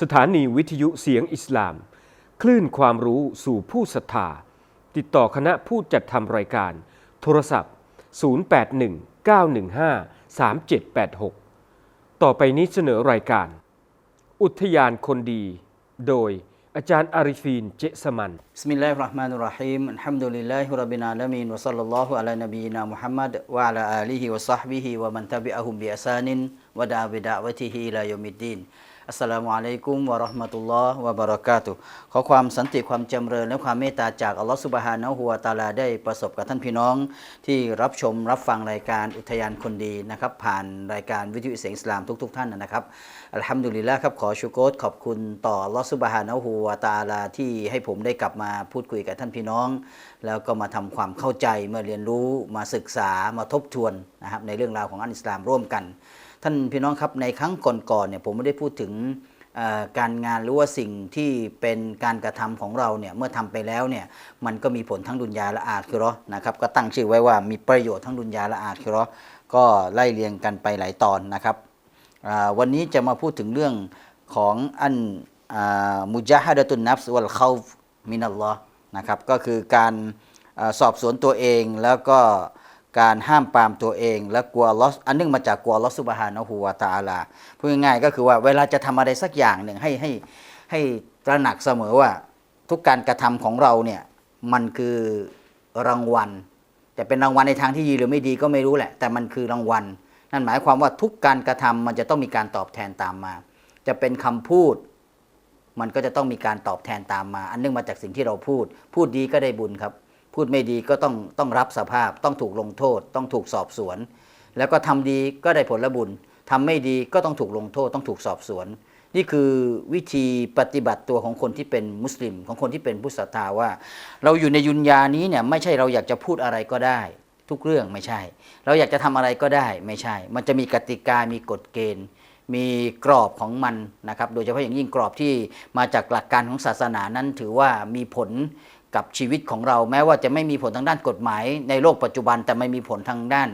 สถานีวิทยุเสียงอิสลาม คลื่นความรู้สู่ผู้ศรัทธา ติดต่อคณะผู้จัดทำรายการ โทรศัพท์ 0819153786 ต่อไปนี้เสนอรายการ อุทยานคนดี โดยอาจารย์อาริฟีนเจสมันสมิลลาฮิรราะห์มานุรราะฮีมอัลฮัมดุลิลลาฮิรับบินาลามีนวะซัลลัลลอฮุอะลานบีนามุฮัมมัดวะอะลาอาลีฮิวะซอฮบิฮิวะมันตะบิอะฮุมบิอัสานินวะดาบิดะวะติฮิอิลายอมิดดีน สลามุอะลัยกุมวะราะห์มะตุลลอฮ์วะบะเราะกาตุขอความสันติความจำเริญและความเมตตาจากอัลลอฮ์ซุบฮานะฮูวะตาลาได้ประสบกับท่านพี่น้อง ที่รับชมรับฟังรายการอุทยานคนดีนะครับ ผ่านรายการวิทยุเสียงอิสลามทุก ๆ ท่านนะครับอัลฮัมดุลิลละครับขอชูโกรขอบคุณต่ออัลลอฮ์ซุบฮานะฮูวะตาลาที่ให้ผมได้กลับมาพูดคุยกับท่านพี่น้อง แล้วก็มาทำความเข้าใจมื่อเรียนรู้มาศึกษามาทบทวนนะครับในเรื่องราวของอันอิสลามร่วมกัน ท่านพี่น้องครับในครั้งก่อนๆเนี่ยผมไม่ได้พูดถึงการงานหรือว่าสิ่งที่เป็นการกระทำของเราเนี่ยเมื่อทำไปแล้วเนี่ยมันก็มีผลทั้งดุนยาและอาคิราะห์นะครับก็ตั้งชื่อไว้ว่ามีประโยชน์ทั้งดุนยาและอาคิราะห์ก็ไล่เรียงกันไปหลายตอนนะครับวันนี้จะมาพูดถึงเรื่องของอันมุจาฮัดะตุนนัฟส์วัลเขามินัลลอนะครับก็คือการอสอบสวนตัวเองแล้วก็ การห้ามปรามตัวเอง และกลัวลอสอันเนื่องมาจากกลัวลอสุบฮานะฮูวาตาลาพูดง่ายๆก็คือว่าเวลาจะทำอะไรสักอย่างหนึ่งให้ให้ให้ตระหนักเสมอว่าทุกการกระทำของเราเนี่ยมันคือรางวัลจะเป็นรางวัลในทางที่ดีหรือไม่ดีก็ไม่รู้แหละ แต่มันคือรางวัล นั่นหมายความว่าทุกการกระทำมันจะต้องมีการตอบแทนตามมา จะเป็นคำพูด มันก็จะต้องมีการตอบแทนตามมา อันเนื่องมาจากสิ่งที่เราพูด พูดดีก็ได้บุญครับ พูดไม่ดีก็ต้องต้องรับสภาพ ต้องถูกลงโทษ ต้องถูกสอบสวน แล้วก็ทำดีก็ได้ผลบุญทำไม่ดีก็ต้องถูกลงโทษ ต้องถูกสอบสวน นี่คือวิธีปฏิบัติตัวของคนที่เป็นมุสลิม ของคนที่เป็นผู้ศรัทธาว่า เราอยู่ในยุนยานี้เนี่ยไม่ใช่เราอยากจะพูดอะไรก็ได้ ทุกเรื่องไม่ใช่ เราอยากจะทำอะไรก็ได้ไม่ใช่ มันจะมีกติกามีกฎเกณฑ์มีกรอบของมันนะครับ โดยเฉพาะอย่างยิ่งกรอบที่มาจากหลักการของศาสนานั้นถือว่ามีผล กับชีวิตของเราแม้ว่าจะไม่มีผลทางด้านกฎหมาย ในโลกปัจจุบันแต่ไม่มีผลทางด้าน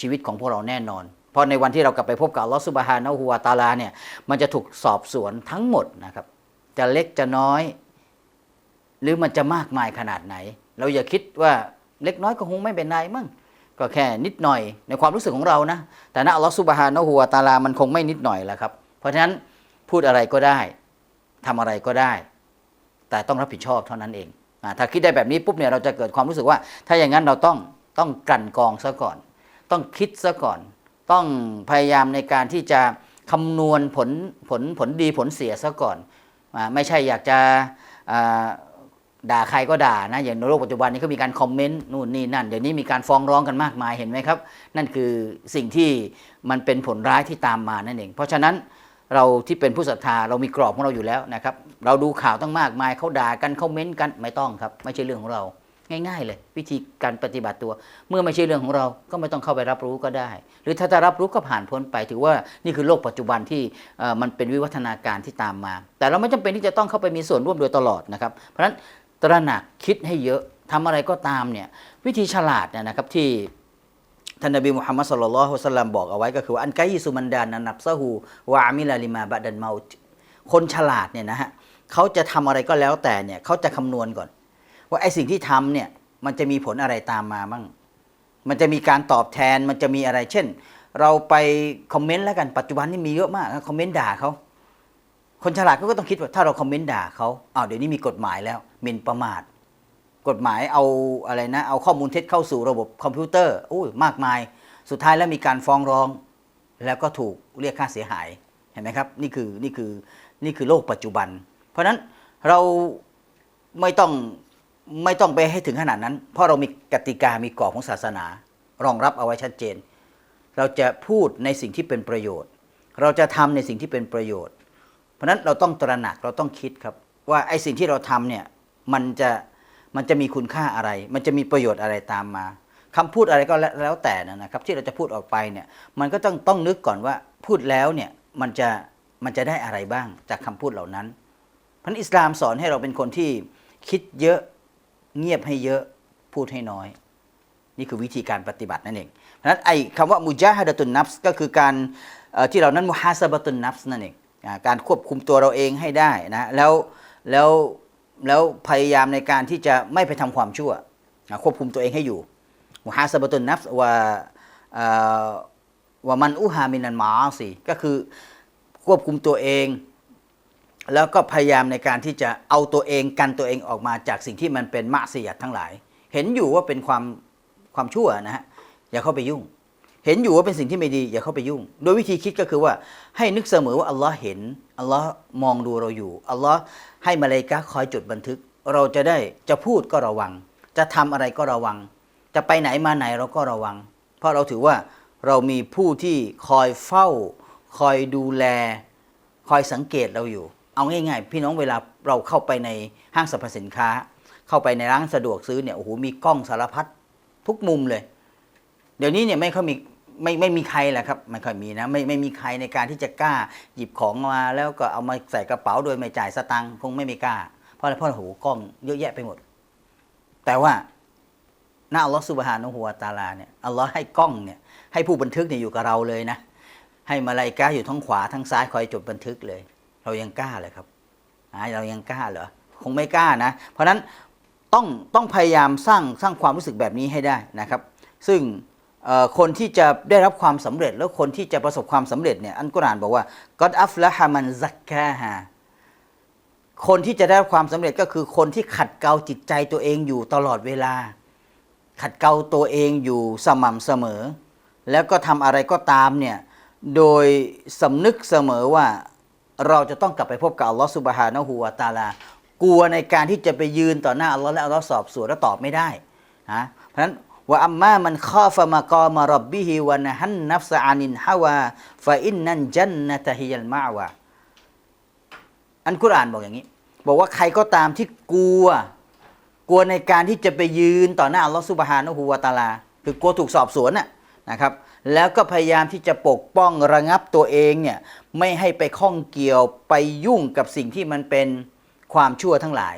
ชีวิตของพวกเราแน่นอน เพราะในวันที่เรากลับไปพบกับลอฮฺซุบฮานะฮูวาตาลาเนี่ยมันจะถูกสอบสวนทั้งหมดนะครับจะเล็กจะน้อย หรือมันจะมากมายขนาดไหน เราอย่าคิดว่าเล็กน้อยก็คงไม่เป็นไรมั้งก็แค่นิดหน่อยในความรู้สึกของเรานะ แต่นะอัลลอฮฺซุบฮานะฮูวาตาลามันคงไม่นิดหน่อยแล้วครับ เพราะฉะนั้นพูดอะไรก็ได้ทำอะไรก็ได้ แต่ต้องรับผิดชอบเท่านั้นเอง ถ้าคิดได้แบบนี้ปุ๊บเนี่ยเราจะเกิดความรู้สึกว่า ถ้าอย่างนั้นเราต้องต้องกลั่นกองซะก่อน ต้องคิดซะก่อน ต้องพยายามในการที่จะคำนวณผลผลผลดีผลเสียซะก่อนอไม่ใช่อยากจะด่าใครก็ด่านะอย่างในโลกปัจจุบันนี้ก็มีการคอมเมนต์นู่นนี่นั่น เดี๋ยวนี้มีการฟ้องร้องกันมากมายเห็นไหมครับ นั่นคือสิ่งที่มันเป็นผลร้ายที่ตามมานั่นเอง เพราะฉะนั้น เราที่เป็นผู้ศรัทธาเรามีกรอบของเราอยู่แล้วนะครับ เราดูข่าวตั้งมากมายเขาด่ากันคอมเม้นต์กันไม่ต้องครับ ไม่ใช่เรื่องของเรา ง่าย ๆ เลย วิธีการปฏิบัติตัว เมื่อไม่ใช่เรื่องของเราก็ไม่ต้องเข้าไปรับรู้ก็ได้ หรือถ้าจะรับรู้ก็ผ่านพ้นไปถือว่านี่คือโลกปัจจุบันที่มันเป็นวิวัฒนาการที่ตามมา แต่เราไม่จำเป็นที่จะต้องเข้าไปมีส่วนร่วมโดยตลอดนะครับ เพราะฉะนั้นตระหนักคิดให้เยอะทำอะไรก็ตามเนี่ยวิธีฉลาดเนี่ยนะครับที่ ท่านนบีมุฮัมมัดสุลลัลฮุสลลัมบอกเอาไว้ก็คือว่าอันไกยิสุมันดานนับซะฮูวะอามิลาลิมาบะดันเมาคนฉลาดเนี่ยนะฮะเขาจะทำอะไรก็แล้วแต่เนี่ยเขาจะคำนวณก่อน ว่าไอสิ่งที่ทำเนี่ยมันจะมีผลอะไรตามมาบ้างมันจะมีการตอบแทนมันจะมีอะไร เช่น เราไปคอมเมนต์แล้วกันปัจจุบันนี่มีเยอะมากคอมเมนต์ด่าเขาคนฉลาดเขาก็ต้องคิดว่าถ้าเราคอมเมนต์ด่าเขาอ้าวเดี๋ยวนี้มีกฎหมายแล้วหมิ่นประมาท กฎหมายเอาอะไรนะเอาข้อมูลเท็จเข้าสู่ระบบคอมพิวเตอร์อุ้ยมากมาย สุดท้ายแล้วมีการฟ้องร้อง แล้วก็ถูกเรียกค่าเสียหายเห็นไหมครับนี่คือนี่คือนี่คือโลกปัจจุบัน เพราะฉะนั้นเราไม่ต้องไม่ต้องไปให้ถึงขนาดนั้น เพราะเรามีกติกามีกรอบของศาสนา รองรับเอาไว้ชัดเจน เราจะพูดในสิ่งที่เป็นประโยชน์ เราจะทำในสิ่งที่เป็นประโยชน์ เพราะฉะนั้นเราต้องตระหนักเราต้องคิดครับว่าไอ้สิ่งที่เราทำเนี่ยมันจะ มันจะมีคุณค่าอะไร มันจะมีประโยชน์อะไรตามมาคำพูดอะไรก็แล้วแต่นะครับ ที่เราจะพูดออกไปเนี่ยมันก็ต้องต้องนึกก่อนว่าพูดแล้วเนี่ยมันจะมันจะได้อะไรบ้างจากคำพูดเหล่านั้นพระนิสลามสอนให้เราเป็นคนที่คิดเยอะเงียบให้เยอะพูดให้น้อย นี่คือวิธีการปฏิบัตินั่นเองเพราะนั้นไอ้คำว่ามุจาฮดตุนนัฟส์ก็คือการที่เรานั้นมุฮาซาบตุนนัฟส์นั่นเองการควบคุมตัวเราเองให้ได้นะแล้วแล้ว แล้วพยายามในการที่จะไม่ไปทำความชั่ว ควบคุมตัวเองให้อยู่มุฮาสบตุนนัฟว่าว่ามันอุฮามินันมาอาสิก็คือควบคุมตัวเอง แล้วก็พยายามในการที่จะเอาตัวเองกันตัวเองออกมาจากสิ่งที่มันเป็นมะเสียดทั้งหลาย เห็นอยู่ว่าเป็นความความชั่วนะฮะอย่าเข้าไปยุ่ง เห็นอยู่ว่าเป็นสิ่งที่ไม่ดีอย่าเข้าไปยุ่ง โดยวิธีคิดก็คือว่าให้นึกเสมอว่าอัลลอฮ์เห็นอัลลอฮ์มองดูเราอยู่อัลลอฮ์ให้มาเลกะคอยจดบันทึก เราจะได้จะพูดก็ระวัง จะทำอะไรก็ระวัง จะไปไหนมาไหนเราก็ระวัง เพราะเราถือว่าเรามีผู้ที่คอยเฝ้า คอยดูแล คอยสังเกตเราอยู่ เอาง่าย ๆ พี่น้องเวลาเราเข้าไปในห้างสรรพสินค้า เข้าไปในร้านสะดวกซื้อเนี่ยโอ้โหมีกล้องสารพัดทุกมุมเลย เดี๋ยวนี้เนี่ยไม่ค่อยมี ไม่ไม่มีใครแหละครับไม่ค่อยมีนะไม่ไม่มีใครในการที่จะกล้าหยิบของมา แล้วก็เอามาใส่กระเป๋าโดยไม่จ่ายสตังค์คงไม่มีกล้า เพราะอะไรเพราะโอ้โหกล้องเยอะแยะไปหมด แต่ว่าหน้าอัลลอฮฺสุบฮานะฮูวตาลาเนี่ยอัลลอฮ์ให้กล้องเนี่ยให้ผู้บันทึกเนี่ยอยู่กับเราเลยนะ ให้มาลายกาอยู่ทั้งขวาทั้งซ้ายคอยจดบันทึกเลย เรายังกล้าเลยครับอ่าเรายังกล้าเหรอคงไม่กล้านะ เพราะฉะนั้นต้องต้องพยายามสร้างสร้างความรู้สึกแบบนี้ให้ได้นะครับ ซึ่ง คนที่จะได้รับความสำเร็จ แล้วคนที่จะประสบความสำเร็จเนี่ยอันกุรอานบอกว่าก็อัฟละฮามันซักกาฮาคนที่จะได้รับความสำเร็จก็คือคนที่ขัดเกลาจิตใจตัวเองอยู่ตลอดเวลา ขัดเกลาตัวเองอยู่สม่ำเสมอ แล้วก็ทำอะไรก็ตามเนี่ยโดยสำนึกเสมอว่าเราจะต้องกลับไปพบกับอัลลอฮฺสุบฮานะฮูวาตาลากลัวในการที่จะไปยืนต่อหน้าอัลลอฮ์และอัลลอฮ์สอบสวนแล้วตอบไม่ได้นะเพราะฉะนั้น ว่าอัมมามันข้อฟะมากอมารบบิฮิวะนะฮันนัฟซะอานินฮาวาฟะอินนันจันนะตะฮิยัลมาวะอันกุรอานบอกอย่างนี้ บอกว่าใครก็ตามที่กลัว กลัวในการที่จะไปยืนต่อหน้าอัลลอฮฺสุบฮานะฮูวาตาลา คือกลัวถูกสอบสวนน่ะนะครับ แล้วก็พยายามที่จะปกป้องระงับตัวเองเนี่ยไม่ให้ไปข้องเกี่ยวไปยุ่งกับสิ่งที่มันเป็นความชั่วทั้งหลาย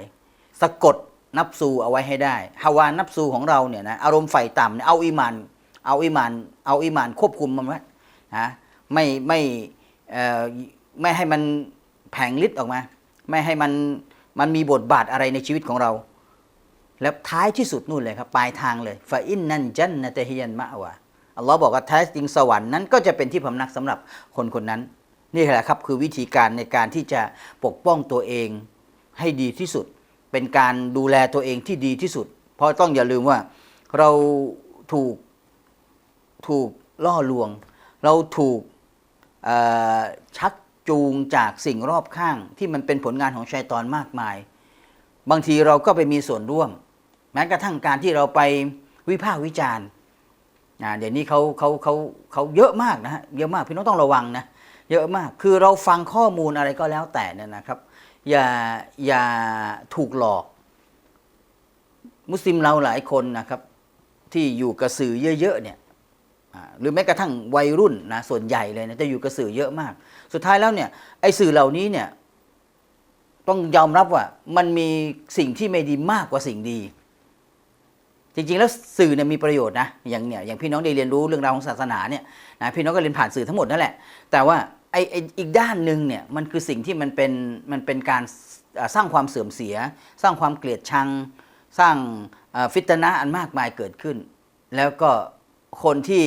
สะกด นับซูเอาไว้ให้ได้ฮาวานับซูของเราเนี่ยนะอารมณ์ไฟต่ำเนี่ยเอาอีหมาน เอาอีหมาน เอาอีหมานควบคุมมันไว้นะไม่ไม่ไม่ให้มันแผงฤทธิ์ออกมา ไม่ให้มันมันมีบทบาทอะไรในชีวิตของเรา แล้วท้ายที่สุดนู่นเลยครับปลายทางเลยฟาอินนันจันนะเตฮิยันมะวะอัลลอฮ์บอกว่าแท้จริงสวรรค์นั้นก็จะเป็นที่พำนักสำหรับคนคนนั้น นี่แหละครับคือวิธีการในการที่จะปกป้องตัวเองให้ดีที่สุด เป็นการดูแลตัวเองที่ดีที่สุด เพราะต้องอย่าลืมว่าเราถูกถูกล่อลวง เราถูกชักจูงจากสิ่งรอบข้างที่มันเป็นผลงานของชัยตอนมากมาย บางทีเราก็ไปมีส่วนร่วม แม้กระทั่งการที่เราไปวิพากษ์วิจารณ์เดี๋ยวนี้เขาเขาเขาเขาเยอะมากนะฮะเยอะมากพี่น้องต้องระวังนะเยอะมากคือเราฟังข้อมูลอะไรก็แล้วแต่เนี่ยนะครับ อย่าอย่าถูกหลอก มุสลิมเราหลายคนนะครับ ที่อยู่กับสื่อเยอะๆเนี่ยหรือแม้กระทั่งวัยรุ่นนะส่วนใหญ่เลยนะจะอยู่กับสื่อเยอะมาก สุดท้ายแล้วเนี่ยไอ้สื่อเหล่านี้เนี่ยต้องยอมรับว่ามันมีสิ่งที่ไม่ดีมากกว่าสิ่งดี จริงๆ แล้วสื่อเนี่ยมีประโยชน์นะอย่างเนี่ยอย่างพี่น้องได้เรียนรู้เรื่องราวของศาสนาเนี่ยนะพี่น้องก็เรียนผ่านสื่อทั้งหมดนั่นแหละ แต่ว่า ไอ้ไอ้อีกด้านหนึ่งเนี่ยมันคือสิ่งที่มันเป็นมันเป็นการสร้างความเสื่อมเสีย สร้างความเกลียดชัง สร้างฟิตนะอันมากมายเกิดขึ้น แล้วก็คนที่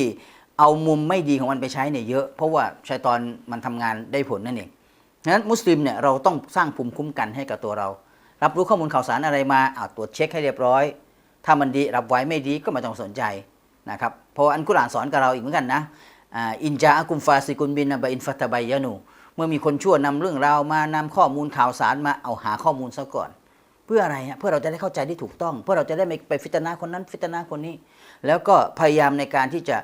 เอามุมไม่ดีของมันไปใช้เนี่ยเยอะ เพราะว่าชัยตอนมันทำงานได้ผลนั่นเองฉะนั้นมุสลิมเนี่ยเราต้องสร้างภูมิคุ้มกันให้กับตัวเรา รับรู้ข้อมูลข่าวสารอะไรมาอาตรวจเช็คให้เรียบร้อย ถ้ามันดีรับไว้ไม่ดีก็ไม่ต้องสนใจนะครับเพราะอันกุรานสอนกับเราอีกเหมือนกันนะ อินจาอากุมฟาซิกุนบินนะบอินฟัตบายยะนูเมื่อมีคนชั่วนำเรื่องราวมานำข้อมูลข่าวสารมาเอาหาข้อมูลซะก่อน เพื่ออะไรฮะเพื่อเราจะได้เข้าใจที่ถูกต้อง เพื่อเราจะได้ไม่ไปฟิตนาคนนั้นฟิตนาคนนี้ แล้วก็พยายามในการที่จะ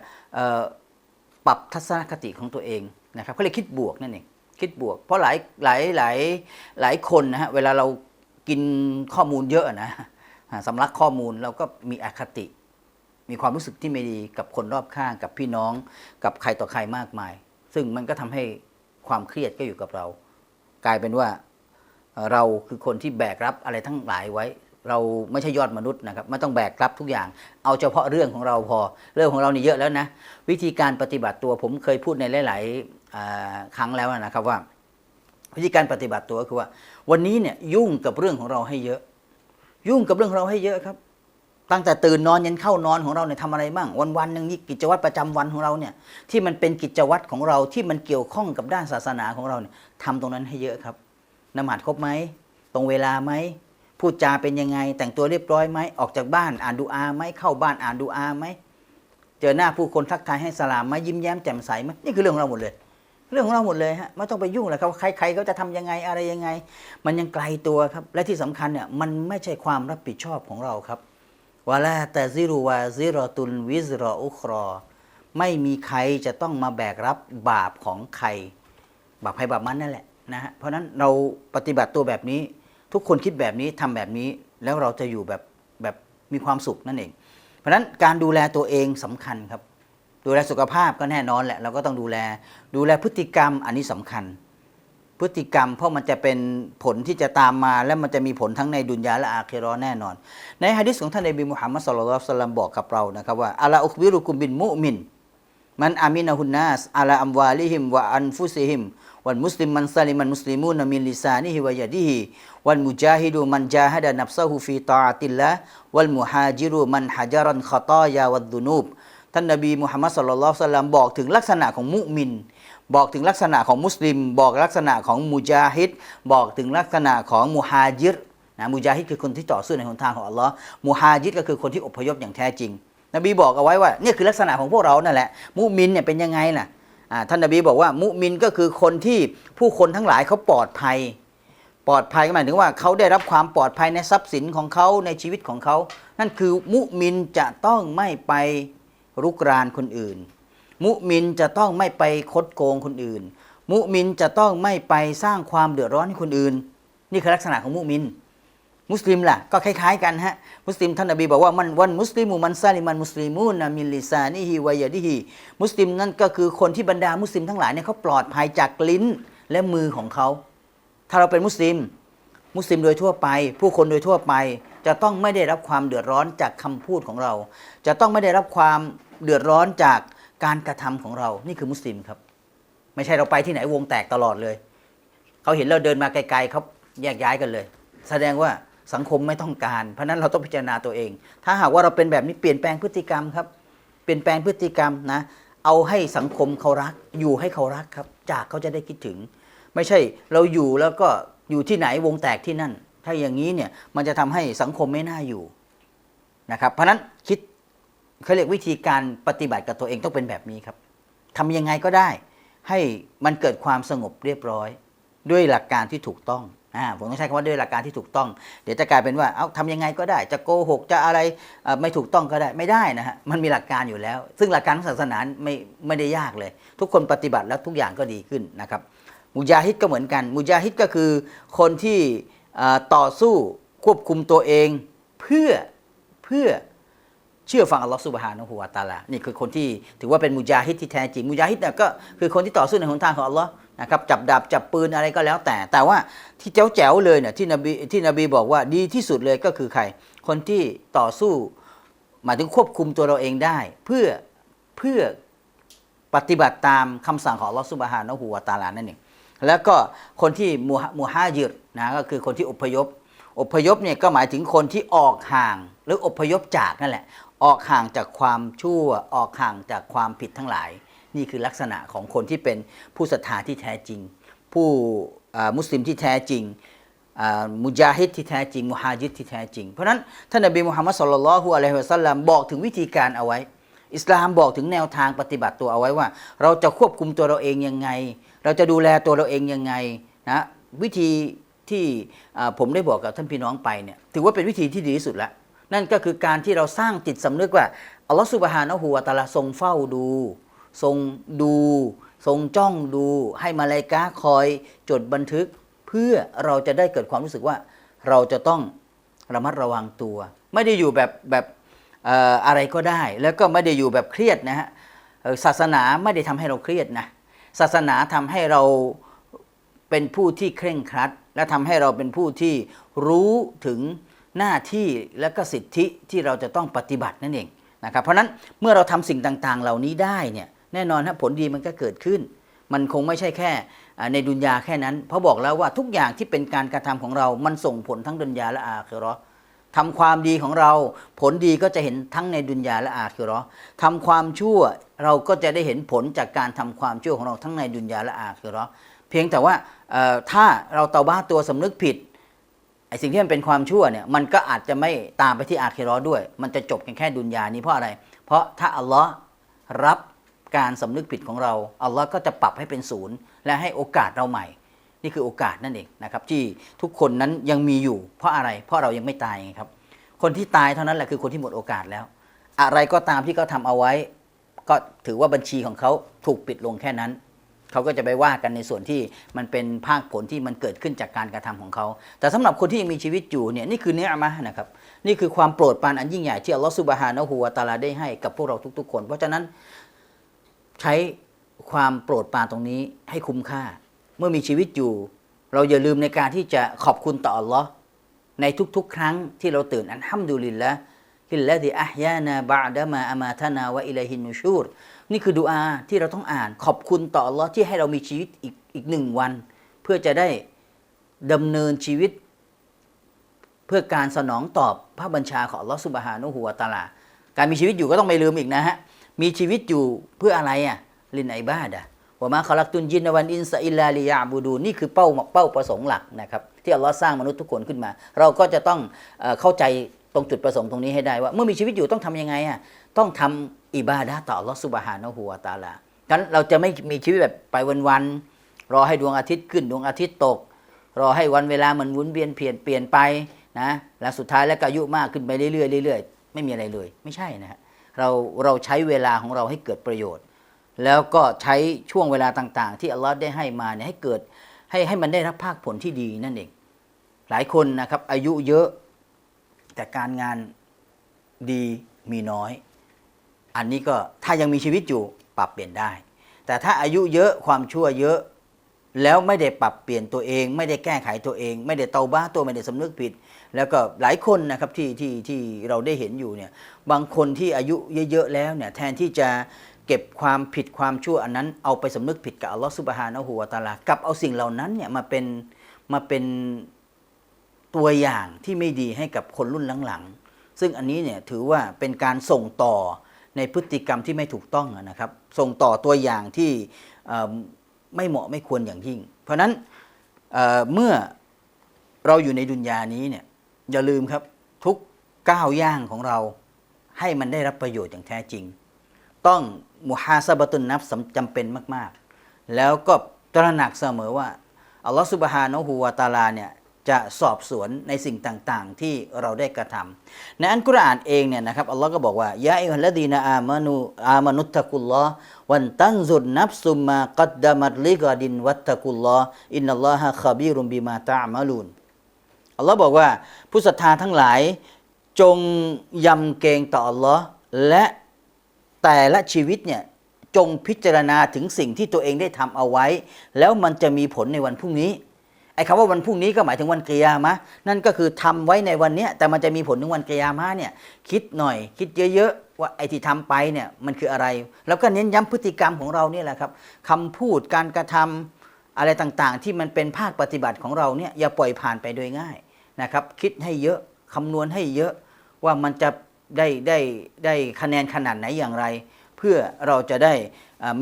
ปรับทัศนคติของตัวเองนะครับเขาเรียกคิดบวกนั่นเองคิดบวก เพราะหลายหลายหลายหลายคนนะฮะเวลาเรากินข้อมูลเยอะนะสำลักข้อมูลเราก็มีอคติ มีความรู้สึกที่ไม่ดีกับคนรอบข้างกับพี่น้อง กับใครต่อใครมากมาย ซึ่งมันก็ทำให้ความเครียดก็อยู่กับเรา กลายเป็นว่าเราคือคนที่แบกรับอะไรทั้งหลายไว้ เราไม่ใช่ยอดมนุษย์นะครับไม่ต้องแบกรับทุกอย่าง เอาเฉพาะเรื่องของเราพอ เรื่องของเรานี่เยอะแล้วนะ วิธีการปฏิบัติตัวผมเคยพูดในหลาย ๆ ครั้งแล้วนะครับว่า วิธีการปฏิบัติตัวก็คือว่า วันนี้เนี่ยยุ่งกับเรื่องของเราให้เยอะ ยุ่งกับเรื่องของเราให้เยอะครับ ตั้งแต่ตื่นนอนยันเข้านอนของเราเนี่ยทำอะไรบ้างวันวันหนึ่งนี่กิจวัตรประจำวันของเราเนี่ยที่มันเป็นกิจวัตรของเราที่มันเกี่ยวข้องกับด้านศาสนาของเราเนี่ยทำตรงนั้นให้เยอะครับนมาดครบไหมตรงเวลาไหมพูดจาเป็นยังไง แต่งตัวเรียบร้อยไหมออกจากบ้านอ่านดูอาไหมเข้าบ้านอ่านดูอาไหมเจอหน้าผู้คนทักทายให้สลามไหมยิ้มแย้มแจ่มใสไหมนี่คือเรื่องของเราหมดเลย เรื่องของเราหมดเลยฮะไม่ต้องไปยุ่งเลยครับใครใครเขาจะทำยังไงอะไรยังไง มันยังไกลตัวครับและที่สำคัญเนี่ยมันไม่ใช่ความรับผิดชอบของเราครับ วะลาแต่ซิรุวาซิรอตุนวิซรออุครอ ไม่มีใครจะต้องมาแบกรับบาปของใคร บาปใครบาปมันนั่นแหละนะฮะเพราะนั้นเราปฏิบัติตัวแบบนี้ ทุกคนคิดแบบนี้ทำแบบนี้แล้วเราจะอยู่แบบแบบมีความสุขนั่นเอง เพราะฉะนั้นการดูแลตัวเองสำคัญครับ ดูแลสุขภาพก็แน่นอนแหละ เราก็ต้องดูแลดูแลพฤติกรรมอันนี้สำคัญ พฤติกรรม เพราะมันจะเป็นผลที่จะตามมา และมันจะมีผลทั้งในดุนยาและอาคิรอแน่นอน ในฮะดิษของท่านนบีมุฮัมมัดสุลลัลลอฮุอะลัยฮิวะซัลลัมบอกกับเรานะครับว่าอัลาอุคบิรุกุมบินมุมิน มันอามินะฮุนนัสอัลาอัมวาลิฮิมวะอันฟุซิฮิมวันมุสลิมมันซาลิมันมุสลิมูนมินลิซานิฮิวะยะดิฮิวันมุจาฮิดูมันจาฮดะนัฟซะฮุฟีตาติลละวัลมุฮาจิรุมันฮะจารันขตายาวัดดุนูบท่านนบีมุฮัมมัดสุลลัลลอฮุอะลัยฮิวะซัลลัมบอกถึงลักษณะของมุมิน บอกถึงลักษณะของมุสลิม บอกลักษณะของมุจาฮิดบอกถึงลักษณะของมุฮาจิรนะมุจาฮิดคือคนที่ต่อสู้ในหนทางของอัลลอฮ์มุฮาจิรก็คือคนที่อพยพอย่างแท้จริง นบีบอกเอาไว้ว่าเนี่ยคือลักษณะของพวกเรานั่นแหละ มุมินเนี่ยเป็นยังไงล่ะอ่าท่านนบีบอกว่ามุมินก็คือคนที่ผู้คนทั้งหลายเขาปลอดภัย ปลอดภัยหมายถึงว่าเขาได้รับความปลอดภัยในทรัพย์สินของเขาในชีวิตของเขา นั่นคือมุมินจะต้องไม่ไปรุกรานคนอื่น มุมินจะต้องไม่ไปคดโกงคนอื่น มุมินจะต้องไม่ไปสร้างความเดือดร้อนให้คนอื่น นี่คือลักษณะของมุมิน มุสลิมล่ะก็คล้ายๆกันฮะมุสลิมท่านนบีบอกว่ามันวันมุสลิมูมันซาลิมันมุสลิมูนามินลิซานิฮิวายดิฮิมุสลิมนั่นก็คือคนที่บรรดามุสลิมทั้งหลายเนี่ยเขาปลอดภัยจากลิ้นและมือของเขา ถ้าเราเป็นมุสลิม มุสลิมโดยทั่วไป ผู้คนโดยทั่วไป จะต้องไม่ได้รับความเดือดร้อนจากคำพูดของเรา จะต้องไม่ได้รับความเดือดร้อนจาก การกระทำของเรานี่คือมุสลิมครับ ไม่ใช่เราไปที่ไหนวงแตกตลอดเลย เขาเห็นเราเดินมาไกลๆเขาแยกย้ายกันเลย แสดงว่าสังคมไม่ต้องการ เพราะนั้นเราต้องพิจารณาตัวเอง ถ้าหากว่าเราเป็นแบบนี้เปลี่ยนแปลงพฤติกรรมครับ เปลี่ยนแปลงพฤติกรรมนะ เอาให้สังคมเขารัก อยู่ให้เขารักครับ จากเขาจะได้คิดถึง ไม่ใช่เราอยู่แล้วก็อยู่ที่ไหนวงแตกที่นั่น ถ้าอย่างนี้เนี่ยมันจะทำให้สังคมไม่น่าอยู่นะครับ เพราะนั้นคิด เขาเรียกวิธีการปฏิบัติกับตัวเองต้องเป็นแบบนี้ครับทำยังไงก็ได้ ให้มันเกิดความสงบเรียบร้อย ด้วยหลักการที่ถูกต้องอ่าผมต้องใช้คำว่าด้วยหลักการที่ถูกต้อง เดี๋ยวจะกลายเป็นว่าเอาทำยังไงก็ได้ จะโกหกจะอะไรไม่ถูกต้องก็ได้ไม่ได้นะฮะมันมีหลักการอยู่แล้ว ซึ่งหลักการของศาสนาไม่ไม่ได้ยากเลย ทุกคนปฏิบัติแล้วทุกอย่างก็ดีขึ้นนะครับมุจาฮิดก็เหมือนกัน มุจาฮิดก็คือคนที่ต่อสู้ควบคุมตัวเอง เพื่อเพื่อ เชื่อฟังอัลลอฮฺสุบฮานะฮูวาตาลานี่คือคนที่ถือว่าเป็นมุจาฮิดที่แท้จริงมุจาฮิดเนี่ยก็คือคนที่ต่อสู้ในหนทางของอัลลอฮ์นะครับจับดาบจับปืนอะไรก็แล้วแต่ แต่ว่าที่แจ๋วๆเลยเนี่ยที่นบีที่นบีบอกว่าดีที่สุดเลยก็คือใคร คนที่ต่อสู้หมายถึงควบคุมตัวเราเองได้ เพื่อเพื่อปฏิบัติตามคำสั่งของอัลลอฮฺสุบฮานะฮูวาตาลานั่นเองแล้วก็คนที่มูฮะมูฮาจิรนะก็คือคนที่อพยพอพยพเนี่ยก็หมายถึงคนที่ออกห่าง หรืออพยพจากนั่นแหละ ออกห่างจากความชั่วออกห่างจากความผิดทั้งหลาย นี่คือลักษณะของคนที่เป็นผู้ศรัทธาที่แท้จริง ผู้มุสลิมที่แท้จริงมุจาฮิดที่แท้จริงมุฮาจิดที่แท้จริง เพราะนั้นท่านนบีมุฮัมมัดสุลลัลลอฮุอะลัยฮิวะสัลลัมบอกถึงวิธีการเอาไว้ อิสลามบอกถึงแนวทางปฏิบัติตัวเอาไว้ว่า เราจะควบคุมตัวเราเองยังไง เราจะดูแลตัวเราเองยังไงนะวิธีที่ผมได้บอกกับท่านพี่น้องไปเนี่ยถือว่าเป็นวิธีที่ดีที่สุดแล้ว นั่นก็คือการที่เราสร้างจิตสำนึกว่าอัลลอฮฺสุบฮานะฮูวะตาลาทรงเฝ้าดู ทรงดู ทรงจ้องดู ให้มาลายกาคอยจดบันทึก เพื่อเราจะได้เกิดความรู้สึกว่าเราจะต้องระมัดระวังตัว ไม่ได้อยู่แบบแบบอะไรก็ได้ แล้วก็ไม่ได้อยู่แบบเครียดนะฮะศาสนาไม่ได้ทำให้เราเครียดนะศาสนาทำให้เราเป็นผู้ที่เคร่งครัด และทำให้เราเป็นผู้ที่รู้ถึง หน้าที่และก็สิทธิที่เราจะต้องปฏิบัตินั่นเองนะครับเพราะนั้นเมื่อเราทำสิ่งต่างๆ เหล่านี้ได้เนี่ยแน่นอนฮะผลดีมันก็เกิดขึ้น มันคงไม่ใช่แค่ในดุนยาแค่นั้น เพราะบอกแล้วว่าทุกอย่างที่เป็นการกระทำของเรา มันส่งผลทั้งดุนยาและอาคิเราะห์ทำความดีของเราผลดีก็จะเห็นทั้งในดุนยาและอาคิเราะห์ทำความชั่วเราก็จะได้เห็นผลจากการทำความชั่วของเราทั้งในดุนยาและอาคิเราะห์เพียงแต่ว่าถ้าเราเตาบ้าตัวสำนึกผิด ไอสิ่งที่มันเป็นความชั่วเนี่ยมันก็อาจจะไม่ตามไปที่อาคิเราะห์ด้วย มันจะจบกันแค่ดุนยานี้เพราะอะไร เพราะถ้าอัลลอฮ์รับการสำนึกผิดของเราอัลลอฮ์ก็จะปรับให้เป็นศูนย์ และให้โอกาสเราใหม่ นี่คือโอกาสนั่นเองนะครับ ที่ทุกคนนั้นยังมีอยู่ เพราะอะไร เพราะเรายังไม่ตายไงครับ คนที่ตายเท่านั้นแหละคือคนที่หมดโอกาสแล้ว อะไรก็ตามที่เขาทำเอาไว้ ก็ถือว่าบัญชีของเขาถูกปิดลงแค่นั้น เขาก็จะไปว่ากันในส่วนที่มันเป็นภาคผลที่มันเกิดขึ้นจากการกระทำของเขา แต่สำหรับคนที่ยังมีชีวิตอยู่เนี่ยนี่คือเนื้อมะนะครับ นี่คือความโปรดปรานอันยิ่งใหญ่ที่อัลลอฮฺสุบฮานะฮูวะตะอาลาได้ให้กับพวกเราทุก ๆ คน เพราะฉะนั้นใช้ความโปรดปรานตรงนี้ให้คุ้มค่า เมื่อมีชีวิตอยู่ เราอย่าลืมในการที่จะขอบคุณต่ออัลลอฮ์ในทุก ๆ ครั้งที่เราตื่นอันฮัมดุลิลละฮิลลาดิอัฮยานาบะดะมาอามาทานาวะอิลัยฮินนูชูร นี่คือดุอาที่เราต้องอ่านขอบคุณต่ออัลลอฮ์ที่ให้เรามีชีวิตอีกอีกหนึ่งวัน เพื่อจะได้ดำเนินชีวิต เพื่อการสนองตอบพระบัญชาของอัลลอฮ์สุบฮานุฮูวตาลา การมีชีวิตอยู่ก็ต้องไม่ลืมอีกนะฮะมีชีวิตอยู่เพื่ออะไรอะลินไอบาดะว่ามาคอลักตุนจินนวันอินซาอิลลาลิยาบูดูนี่คือเป้าเป้าประสงค์หลักนะครับที่อัลลอฮ์สร้างมนุษย์ทุกคนขึ้นมา เราก็จะต้องเอ่อเข้าใจตรงจุดประสงค์ตรงนี้ให้ได้ว่า เมื่อมีชีวิตอยู่ต้องทำยังไงอะต้องทำ อิบาดะต่อลอสุบฮานะฮูวตะอาลางั้นเราจะไม่มีชีวิตแบบไปวันๆรอให้ดวงอาทิตย์ขึ้นดวงอาทิตย์ตก รอให้วันเวลามันหมุนเวียนเปลี่ยนเปลี่ยนไปนะแล้วสุดท้ายแล้วก็อายุมากขึ้นไปเรื่อยๆเรื่อยๆไม่มีอะไรเลย ไม่ใช่นะฮะเราเราใช้เวลาของเราให้เกิดประโยชน์ แล้วก็ใช้ช่วงเวลาต่างๆ ที่อัลลอฮ์ได้ให้มาเนี่ยให้เกิดให้ให้มันได้รับภาคผลที่ดีนั่นเอง หลายคนนะครับอายุเยอะแต่การงานดีมีน้อย อันนี้ก็ถ้ายังมีชีวิตอยู่ปรับเปลี่ยนได้ แต่ถ้าอายุเยอะความชั่วเยอะ แล้วไม่ได้ปรับเปลี่ยนตัวเอง ไม่ได้แก้ไขตัวเอง ไม่ได้เตาบ้าตัวไม่ได้สำนึกผิด แล้วก็หลายคนนะครับที่ที่ที่เราได้เห็นอยู่เนี่ยบางคนที่อายุเยอะๆแล้วเนี่ยแทนที่จะเก็บความผิดความชั่วอันนั้นเอาไปสำนึกผิดกับอัลลอฮฺสุบฮานะฮูวะตะอาลากลับเอาสิ่งเหล่านั้นเนี่ยมาเป็นมาเป็นตัวอย่างที่ไม่ดีให้กับคนรุ่นหลังๆ ซึ่งอันนี้เนี่ยถือว่าเป็นการส่งต่อ ในพฤติกรรมที่ไม่ถูกต้องนะครับ ส่งต่อตัวอย่างที่ไม่เหมาะไม่ควรอย่างยิ่ง เพราะนั้นเเมื่อเราอยู่ในดุนยานี้เนี่ยอย่าลืมครับทุกก้าวย่างของเราให้มันได้รับประโยชน์อย่างแท้จริง ต้องมุฮาซาบตุนนับสำจำเป็นมาก ๆ แล้วก็ตระหนักเสมอว่าอัลลอฮฺสุบฮานะฮูวาตาลาเนี่ย จะสอบสวนในสิ่งต่างๆ ที่เราได้กระทำในอันกุรอานเองเนี่ยนะครับอัลลอฮ์ก็บอกว่ายาอิฮัลดีนาอามานูอามานุตะกุลลอวันตันซุนนับซุมมากัดดามัดลิกาดินวัตตะกุลลออินนัลลอฮะขบีรุมบิมาตะมาลูนอัลลอฮ์บอกว่าผู้ศรัทธาทั้งหลายจงยำเกรงต่ออัลลอฮ์และแต่ละชีวิตเนี่ยจงพิจารณาถึงสิ่งที่ตัวเองได้ทำเอาไว้ แล้วมันจะมีผลในวันพรุ่งนี้ ไอ้คำว่าวันพรุ่งนี้ก็หมายถึงวันกิยามะนั่นก็คือทำไว้ในวันนี้แต่มันจะมีผลถึงวันกิยามะเนี่ยคิดหน่อย คิดเยอะๆว่าไอ้ที่ทำไปเนี่ยมันคืออะไร แล้วก็เน้นย้ำพฤติกรรมของเราเนี่ยแหละครับคำพูดการกระทำอะไรต่างๆ ที่มันเป็นภาคปฏิบัติของเราเนี่ยอย่าปล่อยผ่านไปโดยง่ายนะครับคิดให้เยอะคำนวณให้เยอะว่ามันจะได้ได้ได้คะแนนขนาดไหนอย่างไร เพื่อเราจะได้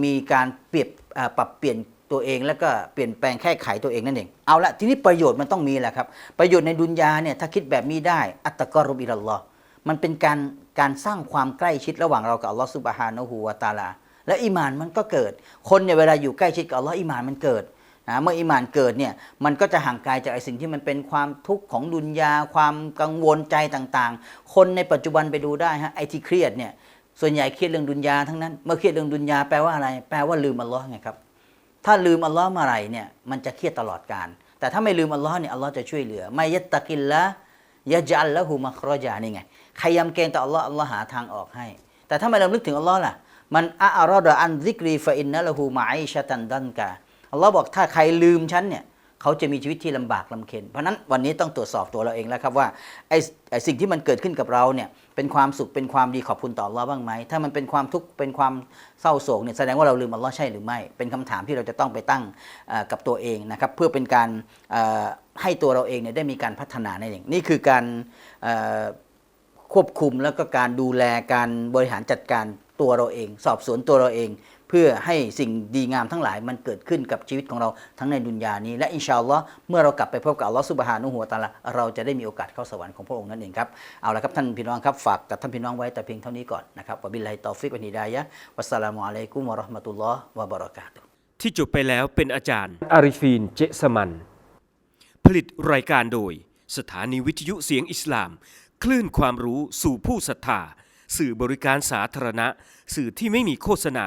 มีการเปรียบปรับเปลี่ยน ตัวเองแล้วก็เปลี่ยนแปลงแก้ไขตัวเองนั่นเอง เอาละทีนี้ประโยชน์มันต้องมีแหละครับ ประโยชน์ในดุนยาเนี่ยถ้าคิดแบบนี้ได้ อัตตะกอรุบิลลอฮ์มันเป็นการการสร้างความใกล้ชิดระหว่างเรากับอัลลอฮ์ซุบฮานะฮูวะตาลา และอีหมานมันก็เกิด คนเนี่ยเวลาอยู่ใกล้ชิดกับอัลลอฮ์อีหมานมันเกิดนะเมื่ออิมานเกิดเนี่ยมันก็จะห่างไกลจากไอ้สิ่งที่มันเป็นความทุกข์ของดุนยาความกังวลใจต่างๆ คนในปัจจุบันไปดูได้ฮะไอ้ที่เครียดเนี่ยส่วนใหญ่เครียดเรื่องดุนยาทั้งนั้น เมื่อเครียดเรื่องดุนยาแปลว่าอะไร แปลว่าลืมอัลลอฮ์ไงครับ ถ้าลืมอัลลอฮ์เมื่อไหร่เนี่ยมันจะเครียดตลอดการ แต่ถ้าไม่ลืมอัลลอฮ์เนี่ยอัลลอฮ์จะช่วยเหลือ ไม่ยัตตะกินละยะจัลละหูมัครอจานี่ไงใครยำเกรงต่ออัลลอฮ์อัลลอฮ์หาทางออกให้ แต่ถ้าไม่รำลึกถึงอัลลอฮ์ล่ะมันอะอารอดอันซิกรีฟะอินนะละหูมาอิชะตันดันกาอัลลอฮ์บอกถ้าใครลืมฉันเนี่ย เขาจะมีชีวิตที่ลำบากลำเค็ญเพราะนั้นวันนี้ต้องตรวจสอบตัวเราเองแล้วครับว่าไอ้ไอ้สิ่งที่มันเกิดขึ้นกับเราเนี่ยเป็นความสุขเป็นความดีขอบคุณต่ออัลลอฮ์บ้างไหมถ้ามันเป็นความทุกข์เป็นความเศร้าโศกเนี่ยแสดงว่าเราลืมอัลลอฮ์ใช่หรือไม่ เป็นคำถามที่เราจะต้องไปตั้งกับตัวเองนะครับเพื่อเป็นการให้ตัวเราเองเนี่ยได้มีการพัฒนาในเองนี่คือการควบคุมแล้วก็การดูแลการบริหารจัดการตัวเราเอง สอบสวนตัวเราเอง เพื่อให้สิ่งดีงามทั้งหลายมันเกิดขึ้นกับชีวิตของเราทั้งในดุนยานี้ และอินชาอัลลอฮ์เมื่อเรากลับไปพบกับอัลลอฮ์สุบฮานุหัวตะอาลาเราจะได้มีโอกาสเข้าสวรรค์ของพระองค์นั่นเองครับเอาละครับท่านพี่น้องครับฝากกับท่านพี่น้องไว้แต่เพียงเท่านี้ก่อนนะครับวะบิลลาฮิตอฟิกวะฮิดายะฮ์วัสสลามุอะลัยกุมวะเราะห์มะตุลลอฮ์วะบะเราะกาตุฮ์ที่จบไปแล้วเป็นอาจารย์อาริฟีนเจสมันผลิตรายการโดย สถานีวิทยุเสียงอิสลาม คลื่นความรู้สู่ผู้ศรัทธาสื่อบริการสาธารณะ สื่อที่ไม่มีโฆษณา